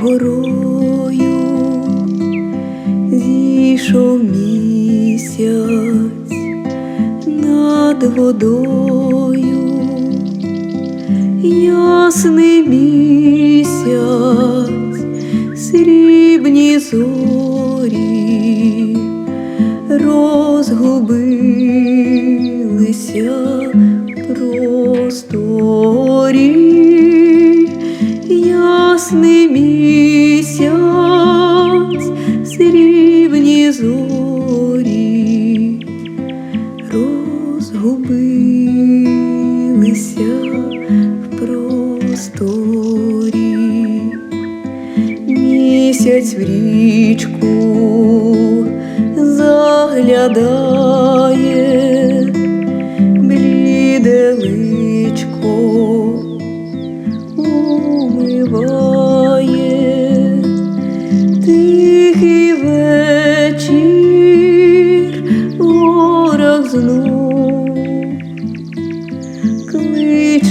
горою зійшов місяць над водою, ясний місяць, срібні зорі розгубилися просторі ясний місяць, срібні зорі розгубилися в просторі. Місяць в річку заглядає, бліде личко умиває,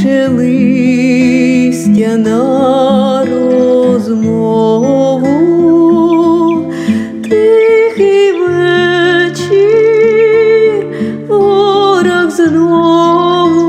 наче листя на розмову, тихий вечір, ворог знову.